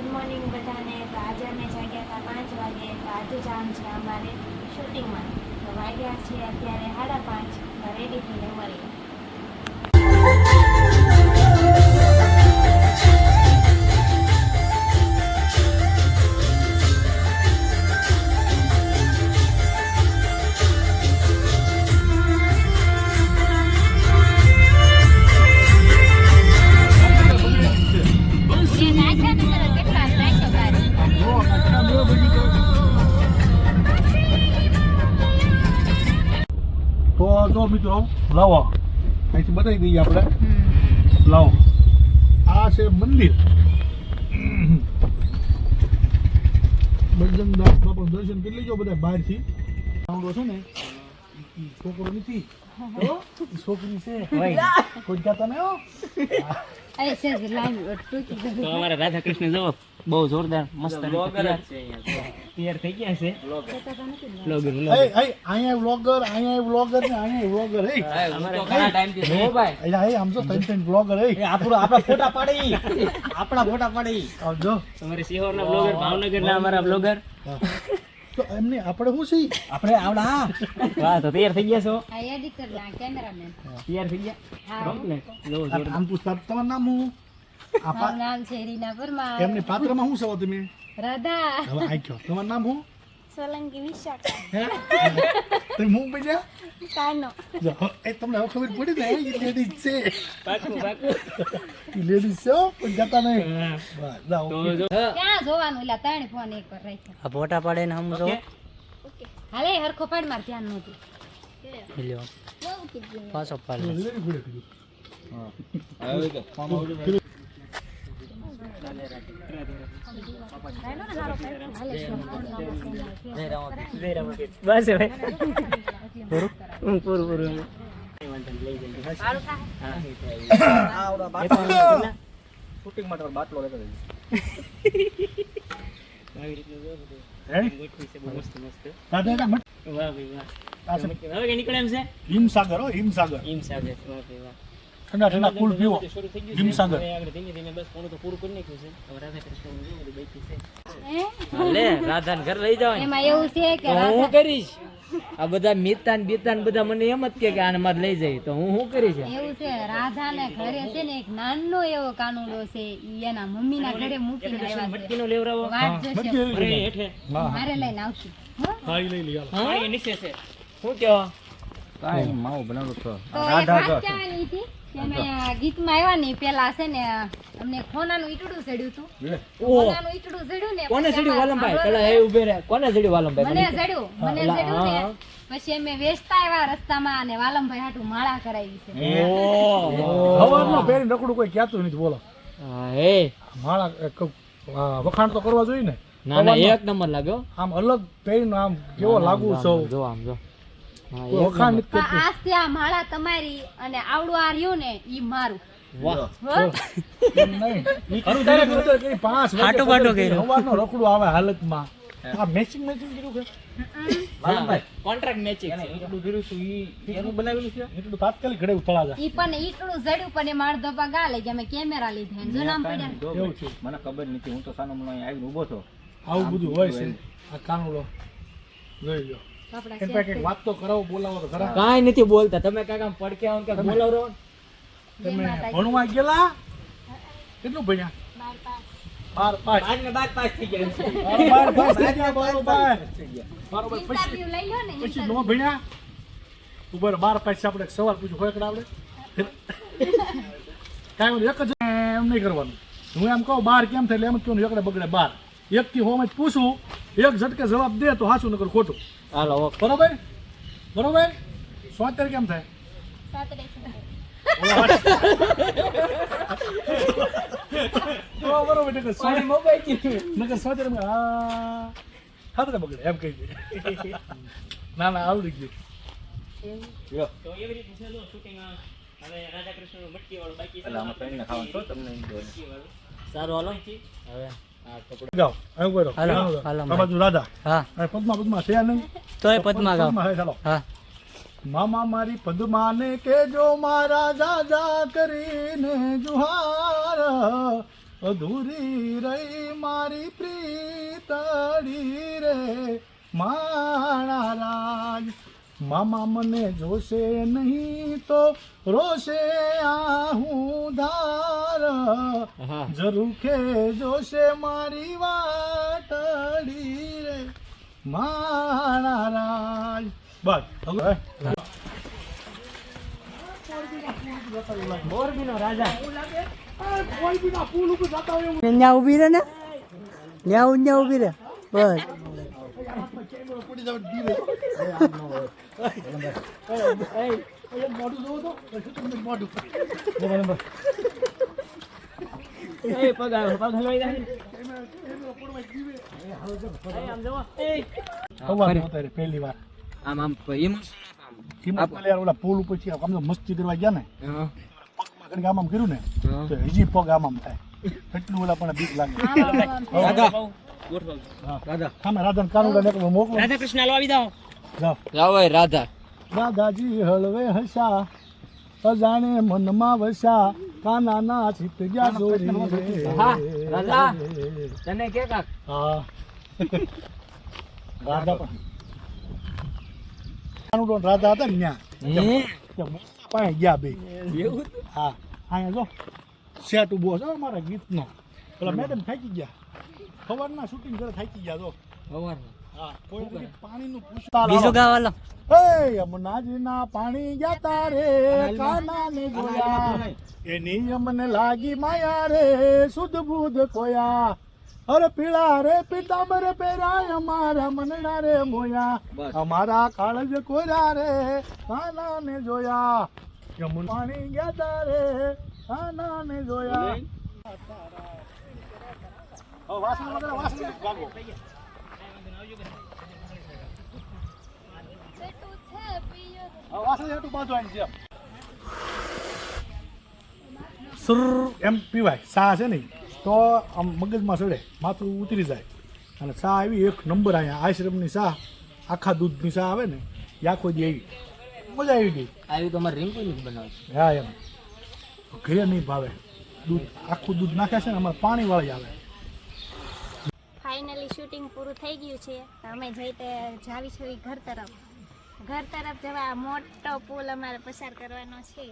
Good morning બધાને. તો આજે અમે જાગ્યા હતા પાંચ વાગે. તો આજે જામ છે અમારે શૂટિંગમાં. તો વાગ્યા છે અત્યારે સાડા પાંચ. રેડી થઈને મળીએ. જો મિત્રો, લાવો. અહીંથી બતાવી દઈએ આપણે. લાવો. આ છે મંદિર. બજરંગદાસ બાપા દર્શન કરી લેજો બધા બહારથી. આવડો છે ને છોકરો નથી. છોકરી છે કોઈ કહેતા નહીં હો તો અમારા રાધા કૃષ્ણ જવો બહુ જોરદાર મસ્ત તૈયાર તૈયાર થઈ ગયા છે બ્લોગર એ એ અહીંયા વ્લોગર અહીંયા વ્લોગર ને અહીંયા વ્લોગર એ અહીંયા એ આમ તો ત્રણ ત્રણ વ્લોગર એ આપણા ફોટા પાડી આપણા ફોટા પાડી આવજો અમારે સિહોરના બ્લોગર ભાવનગરના અમારા બ્લોગર તો એમને આપણે શું છે આપણે આવડા. વાહ તો તૈયાર થઈ ગયા છો? તૈયાર થઈ ગયા? આમ પૂછતા તમારું નામ હું આ નામ છે રીના પરમાર. એમને પાત્રમાં શું છો તમે? રાધા. હવે આ કયો. તમારું નામ શું? સોલંકી વિશાખા હે? તમે હું બન્યા કાનો. જો, હ- એ તમને હવે ખબર પડી ને એ લેડીઝ છે. પાકું પાકું. એ લેડીઝ છે પણ જતા નહીં. તો જો. ક્યાં જોવાનું? એટલે ત્રણ ફોન એક પર રાખ્યો. આ ફોટા પાડે ને સમજો હાલે હરખો પાડ માર ધ્યાન નહોતું લ્યો. પાછો પાડ. લેડી ફોન કીધું. બસ હવે પૂરું પૂરું કે નીકળે એમ છે હિમસાગર. હિમસાગર. હિમ વાહ વાહ ઠંડા ઠંડા કુલ પીવો. છે લે રાધા ઘર લઈ જાવ એમાં એવું છે કે હું કરીશ? આ બધા મિતાન બીતાન બધા મને એમ જ કે કે આને મારે લઈ જાય તો હું શું કરીશ એવું છે રાધા ને ઘરે છે ને એક નાનો એવો કાનુડો છે એના મમ્મી ના ઘરે મૂકીને આવ્યા છે મટકીનો લેવરાવો વાત જોશે. મારે લઈને આવશું. હા? લઈ લઈ હા એ નીચે છે. શું કયો તો માવો બનાવો છો રાધા કે ગીતમાં આવ્યા ને પેલા છે ને અમને ખોનાનું ઈટડું ચડ્યું હતું. ખોનાનું ઈટડું ચડ્યું ને કોને ચડ્યું વાલમભાઈ? પેલા એ ઉભે રહે કોને ચડ્યું વાલમભાઈ? મને ચડ્યું મને ચડ્યું ને પછી અમે વેચતા આવ્યા રસ્તામાં અને વાલમભાઈ હાટુ માળા કરાવી છે. કોઈ કહેતું નથી બોલો. હે માળા વખાણ તો કરવા જોઈએ ને. ના ના એક નંબર લાગ્યો. આમ અલગ પહેરીને આમ કેવો લાગુ છો? જો આમ જો. પણ આજથી આ માળા તમારી અને આવડું આ રહ્યું ને ઈ મારું. વાહ. પાંચ કર્યો. આવે હાલતમાં. આ મેચિંગ મેચિંગ કર્યું કે? કોન્ટ્રાક્ટ મેચિંગ એટલું તાત્કાલિક ઘડે ઉથળા જાય. ઈ પણ ઈટડું જડ્યું પણ એમાં અડધો પગ આ લઈ ગયા અમે કેમેરા લીધા જો નામ પડ્યા. એવું છે. મને ખબર નથી હું તો સાનો મને અહીં આવીને ઊભો છો આવું બધું હોય છે. આ કાનુડો જોઈ લો. કપડાં એક વાત તો કરાવો બોલાવો તો ખરા. કાંઈ નથી બોલતા. તમે કાકા પડકે આવો કે બોલાવો તમે ભણવા ગયેલા? કેટલું ભણ્યા? બાર પાસ. બાર ને બાર પાસ થઈ ગયા. બાર પાસ થઈ ગયા બરોબર બરોબર પછી ઇન્ટરવ્યુ લઈ લો ને પછી નો ભણ્યા? ઉપર બાર પાસ આપણે સવાલ પૂછ્યું ખોયકડા આપણે? કાંઈ એક જ એમ નહીં કરવાનું. હું એમ કહું બાર કેમ થાય? એટલે એમ જ કહું એકડે બગડે બાર. એકથી હોમ જ પૂછું એક ઝટકે જવાબ દે તો હાચું નકર ખોટું. હાલો. બરોબર? બરોબર? સોતેર કેમ થાય? બરોબર નકર સોતેર નકર સોતેર એમ આ બગડે એમ કહી દે. ના ના આવડી ગયું. તો એવી રીતે છે હવે રાધા મટકી વાળું બાકી તમને. સારું હાલો. હવે. કપડું આવું કરો હાલો, હાલો હાલો, આ બાજુ રાધા. હા. અને પદ્મા પદ્મા છે નહીં? પદ્મા ચાલો હા. મામા મારી પદ્માને કેજો મારા દાદા કરીને જુહાર. અધૂરી રહી મારી પ્રીતડી રે. રાજ મામા મને જોશે નહીં તો રોશે આહું ધાર. હા ઝરૂખે જોશે મારી વાટડી રે. મારા રાજ. બસ ઊભી રહે ને? ઊભી રે. બસ. મોઢું જોવો તો મોઢું એ પગ પગ હલવાઈ જાય. પહેલી વાર આમ યાર પુલ ઉપરથી આમ મસ્તી કરવા ગયા ને. પગમાં આમ આમ કર્યું ને તો હજી પગ આમ આમ થાય એટલું ઓલા પણ બીક લાગે રાધા હા રાધા કાનુડા ને મોકલો. રાધા કૃષ્ણ હાલો આવી જાઓ. જાઓ. જાઓ ભાઈ રાધા. દાદાજી હળવે હસા અજાણે મનમાં વસા કાનાના ચિત્ત ગયા જોરી હા, રાધા. તને કે કાક? હા. રાધા પણ. રાધા હતા ને ત્યાં. પાસે ગયા બે. એવું? હા અહીંયા જો. સેટ ઊભો છે મારા ગીતનો. પેલા મેડમ થાકી ગયા. સવારના શૂટિંગ જરા થાકી ગયા જો હા કોઈ પાણીનું પૂછતા બીજું ગાવાલો એ યમુનાજીના પાણી ગયા તારે કાનાને જોયા. એની લાગી માયા રે સુધ બુધ કોયા અરે પીળા રે પીતાંબર પહેરાય અમારા મનડા રે મોયા. અમારા કાળજ કોયા રે કાનાને જોયા. પાણી ગયા તારે કાનાને જોયા. એમ પીવાય. સા છે ને તો આમ મગજમાં ચડે. માથું ઉતરી જાય. અને સા આવી એક નંબર અહીંયા. આશ્રમની સા. આખા દૂધની સા આવે ને એ આખો દી આવી. મજા આવી ગઈ. આવી તો અમારે રિંકુ જ બનાવે હા એમ. ઘરે નહીં ભાવે. દૂધ આખું દૂધ નાખે છે ને અમારે પાણીવાળી આવે. ફાઇનલી શૂટિંગ પૂરું થઈ ગયું છે. અમે જઈ તે જાવી છું ઘર તરફ. ઘર તરફ જવા મોટો પુલ અમારે પસાર કરવાનો છે.